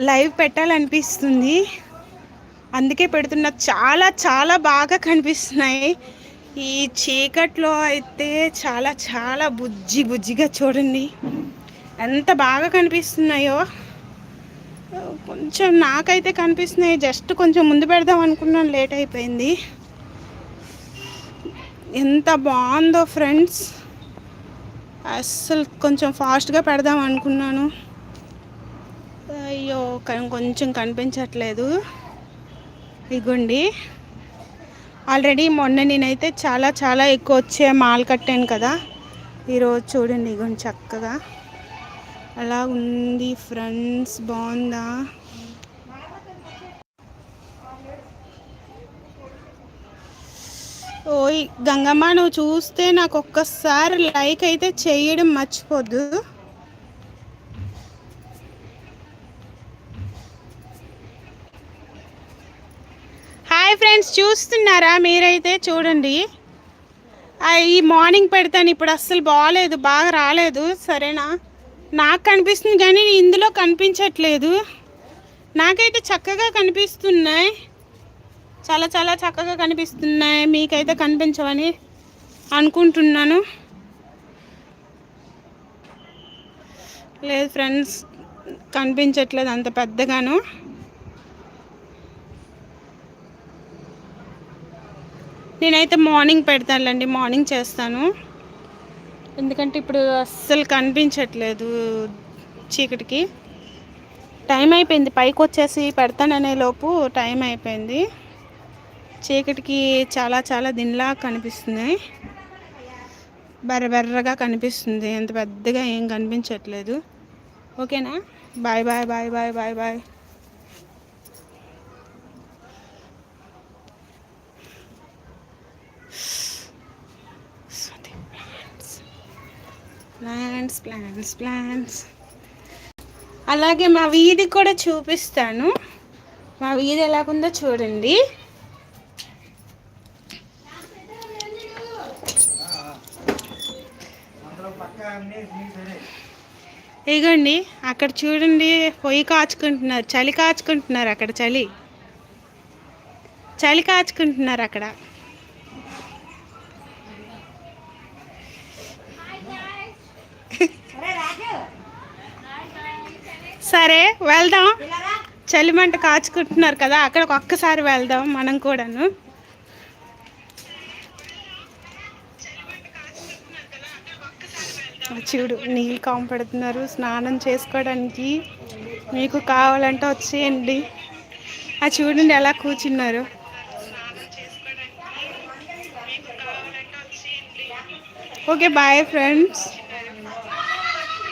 Live పెట్టాలనిపిస్తుంది. అందుకే పెడుతున్నా. చాలా చాలా బాగా కనిపిస్తున్నాయి. ఈ చీకట్లో అయితే చాలా చాలా బుజ్జి బుజ్జిగా చూడండి. ఎంత బాగా కనిపిస్తున్నాయో. కొంచెం నాకైతే కనిపిస్తున్నాయి. జస్ట్ కొంచెం ముందు పెడదాం అనుకున్నాను. లేట్ అయిపోయింది. ఎంత బాగుందో ఫ్రెండ్స్. అస్సలు కొంచెం ఫాస్ట్గా పెడదాం అనుకున్నాను. అయ్యో కొంచెం కనిపించట్లేదు. ఇగోండి. ఆల్రెడీ మొన్న నేనైతే చాలా చాలా ఎక్కువ వచ్చే మాల్ కట్టాను కదా. ఈరోజు చూడండి ఇగోండి చక్కగా. అలా ఉంది ఫ్రెండ్స్ బాగుందా? ఓయ్ గంగమ్మ నువ్వు చూస్తే నాకు ఒక్కసారి లైక్ అయితే చేయడం మర్చిపోద్దు. హాయ్ ఫ్రెండ్స్ చూస్తున్నారా? మీరైతే చూడండి. ఈ మార్నింగ్ పెడతాను. ఇప్పుడు అస్సలు బాగాలేదు బాగా రాలేదు. సరేనా? నాకు కనిపిస్తుంది కానీ ఇందులో కనిపించట్లేదు. నాకైతే చక్కగా కనిపిస్తున్నాయి. చాలా చాలా చక్కగా కనిపిస్తున్నాయి. మీకైతే కనిపించవని అనుకుంటున్నాను. లేదు ఫ్రెండ్స్ కనిపించట్లేదు అంత పెద్దగాను. నేనైతే మార్నింగ్ పెడతానులేండి మార్నింగ్ చేస్తాను. ఎందుకంటే ఇప్పుడు అస్సలు కనిపించట్లేదు చీకటికి. టైం అయిపోయింది పైకి వచ్చేసి పెడతాననే లోపు టైం అయిపోయింది. చీకటికి చాలా చాలా దీనిలా కనిపిస్తున్నాయి. బర్ర బర్రగా కనిపిస్తుంది ఎంత పెద్దగా ఏం కనిపించట్లేదు. ఓకేనా? Bye bye bye bye bye bye. Plans plans plans అలాగే మా వీధి కూడా చూపిస్తాను. మా వీధి ఎలాగుందో చూడండి. ఇగోండి అక్కడ చూడండి పొయ్యి కాచుకుంటున్నారు చలి కాచుకుంటున్నారు అక్కడ చలి. చలి కాచుకుంటున్నారు అక్కడ. సరే వెళ్దాం. చలిమంట కాచుకుంటున్నారు కదా అక్కడికి ఒక్కసారి వెళ్దాం మనం కూడాను. చూడు నీళ్ళు కాంపడుతున్నారు స్నానం చేసుకోవడానికి. మీకు కావాలంటే వచ్చేయండి. ఆ చూడండి ఎలా కూర్చున్నారు. Okay bye friends.